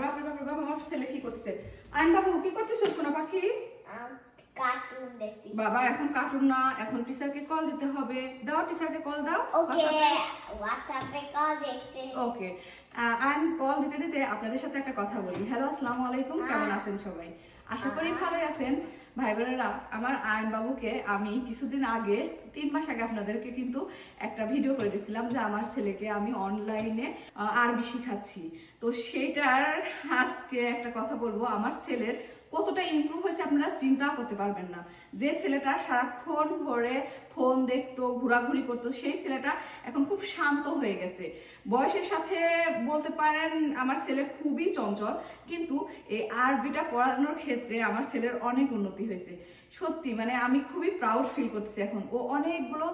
বাপরে বাপরে বাবা আমার ছেলে কি করতেছে? আইন বাবু কি করতেছো সোনা পাখি? কার্টুন দেখি বাবা এখন কার্টুন না এখন টিচারকে কল দিতে হবে। দাও টিচারকে কল দাও। ওকে হোয়াটসঅ্যাপে কল দেখতে ওকে আইন কল দিতে দিতে আপনাদের সাথে একটা কথা বলি। হ্যালো আসসালামু আলাইকুম কেমন আছেন সবাই? আশা করি ভালোই আছেন। ভাই বোনেরা, আমার আয়ন বাবুকে আমি কিছুদিন আগে, তিন মাস আগে আপনাদেরকে কিন্তু একটা ভিডিও করে দিয়েছিলাম যে আমার ছেলেকে আমি অনলাইনে আরবি শিখাচ্ছি তো সেটার আজকে একটা কথা বলব। আমার ছেলের কতটা ইমপ্রুভ হয়েছে আপনারা চিন্তা করতে পারবেন না। যে ছেলেটা সারাক্ষণ ভরে ফোন দেখতো, ঘোরাঘুরি করতো, সেই ছেলেটা এখন খুব শান্ত হয়ে গেছে। বয়সের সাথে বলতে পারেন আমার ছেলে খুবই চঞ্চল, কিন্তু এই আরবিটা পড়ানোর ক্ষেত্রে আমার ছেলের অনেক উন্নতি হয়েছে। সত্যি মানে আমি খুবই প্রাউড ফিল করতেছি এখন। ও অনেকগুলো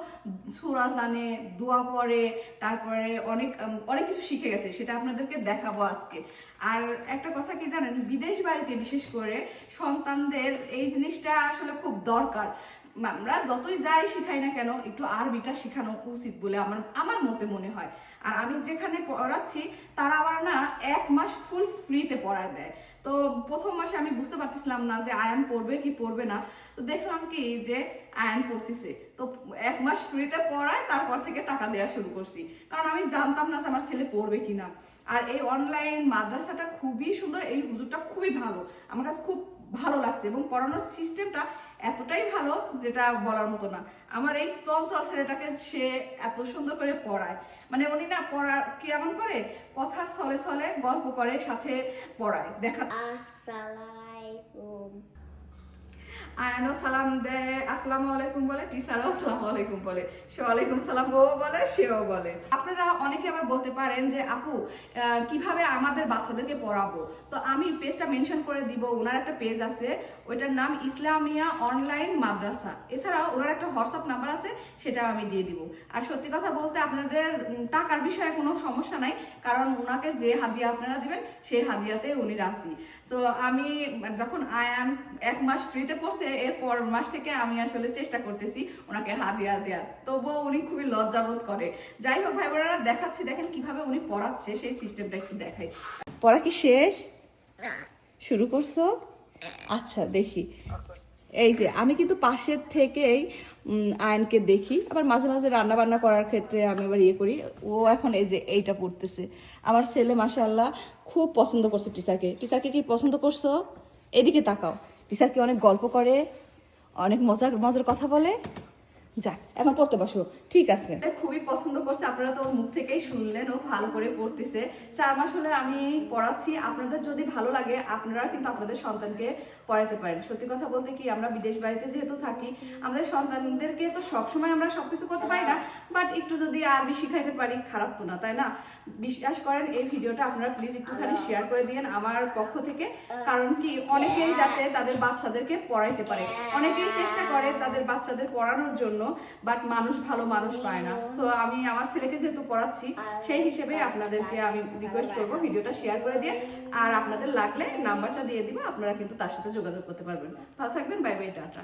সুরা জানে, দোয়া পড়ে, তারপরে অনেক অনেক কিছু শিখে গেছে, সেটা আপনাদেরকে দেখাবো আজকে। আর একটা কথা কি জানেন, বিদেশ বাড়িতে বিশেষ করে সন্তানদের এই জিনিসটা আসলে খুব দরকার। আমরা যতই যাই শিখাই না কেন, একটু আরবিটা শেখানো উচিত বলে আমার আমার মতে মনে হয়। আর আমি যেখানে পড়াচ্ছি, তারা আবার না এক মাস ফুল ফ্রিতে পড়ায় দেয়। তো প্রথম মাসে আমি বুঝতে পারতেছিলাম না যে আয়ান পড়বে কি পড়বে না। তো দেখলাম কি যে আয়ান পড়তেছে। তো এক মাস ফ্রিতে পড়ায়, তারপর থেকে টাকা দেওয়া শুরু করছি। কারণ আমি জানতাম না যে আমার ছেলে পড়বে কিনা। আর এই অনলাইন মাদ্রাসাটা খুবই সুন্দর, এই হুজুরটা খুবই ভালো। আমার কাছে খুব ভালো লাগছে এবং পড়ানোর সিস্টেমটা এতটাই ভালো যেটা বলার মতো না। আমার এই চঞ্চল ছেলেটাকে সে এত সুন্দর করে পড়ায়। মানে উনি না পড়া এমন করে? কথার ছলে ছলে গল্প করে, সাথে পড়ায়। দেখা আসসালামাইকুম আয়ানও সালাম দেয় আসসালামু আলাইকুম বলে, টিচারও আসসালামু আলাইকুম বলে সে ওয়ালাইকুম সালাম ও বলে, সেও বলে। আপনারা অনেকে আবার বলতে পারেন যে, আপু কীভাবে আমাদের বাচ্চাদেরকে পড়াবো? তো আমি পেজটা মেনশন করে দিব, ওনার একটা পেজ আছে, ওইটার নাম ইসলামিয়া অনলাইন মাদ্রাসা। এছাড়াও ওনার একটা হোয়াটসঅ্যাপ নাম্বার আছে সেটা আমি দিয়ে দিব। আর সত্যি কথা বলতে আপনাদের টাকার বিষয়ে কোনো সমস্যা নাই, কারণ ওনাকে যে হাদিয়া আপনারা দিবেন, সেই হাদিয়াতে উনি রাজি। তো আমি, যখন আয়ান এক মাস ফ্রিতে পড়ছে এরপর মাস থেকে আমি আসলে চেষ্টা করতেছি ওনাকে হাদিয়া দেওয়ার তবুও উনি খুবই লজ্জাবোধ করে। যাই হোক ভাই বোনেরা, দেখাচ্ছি, দেখেন কীভাবে উনি পড়াচ্ছে, সেই সিস্টেমটা একটু দেখাই। পড়া কি শেষ? শুরু করছ? আচ্ছা দেখি। এই যে, আমি কিন্তু পাশের থেকেই আয়নকে দেখি। আবার মাঝে মাঝে রান্না বান্না করার ক্ষেত্রে আমি আবার ইয়ে করি। ও এখন এই যে, এইটা পড়তেছে। আমার ছেলে মাসাল্লাহ খুব পছন্দ করছে টিচারকে টিচারকে কি পছন্দ করছ? এদিকে তাকাও। টিচার কি অনেক গল্প করে অনেক মজার মজার কথা বলে। যাক, এখন পড়তে বসো। ঠিক আছে। খুবই পছন্দ করছে। আপনারা তো মুখ থেকেই শুনলেন, ও ভালো করে পড়তেছে। চার মাস হলে আমি পড়াচ্ছি। আপনাদের যদি ভালো লাগে, আপনারা কিন্তু আপনাদের সন্তানকে পড়াতে পারেন। সত্যি কথা বলতে কি, আমরা বিদেশ বাড়িতে যেহেতু থাকি, আমাদের সন্তানদেরকে তো সবসময় আমরা সবকিছু করতে পারি না। বাট একটু যদি আরবি শিখাইতে পারি, খারাপ তো না, তাই না? বিশ্বাস করেন, এই ভিডিওটা আপনারা প্লিজ একটুখানি শেয়ার করে দিন আমার পক্ষ থেকে। কারণ কি, অনেকেই যাতে তাদের বাচ্চাদেরকে পড়াইতে পারে। অনেকেই চেষ্টা করে তাদের বাচ্চাদের পড়ানোর জন্য। বাট মানুষ ভালো মানুষ পায় না। সো আমি আমার ছেলেকে যেহেতু পড়াচ্ছি, সেই হিসেবে আপনাদেরকে আমি রিকোয়েস্ট করব ভিডিওটা শেয়ার করে দিয়ে। আর আপনাদের লাগলে নাম্বারটা দিয়ে দিব, আপনারা কিন্তু তার সাথে যোগাযোগ করতে পারবেন। ভালো থাকবেন বাই বাই টাটা।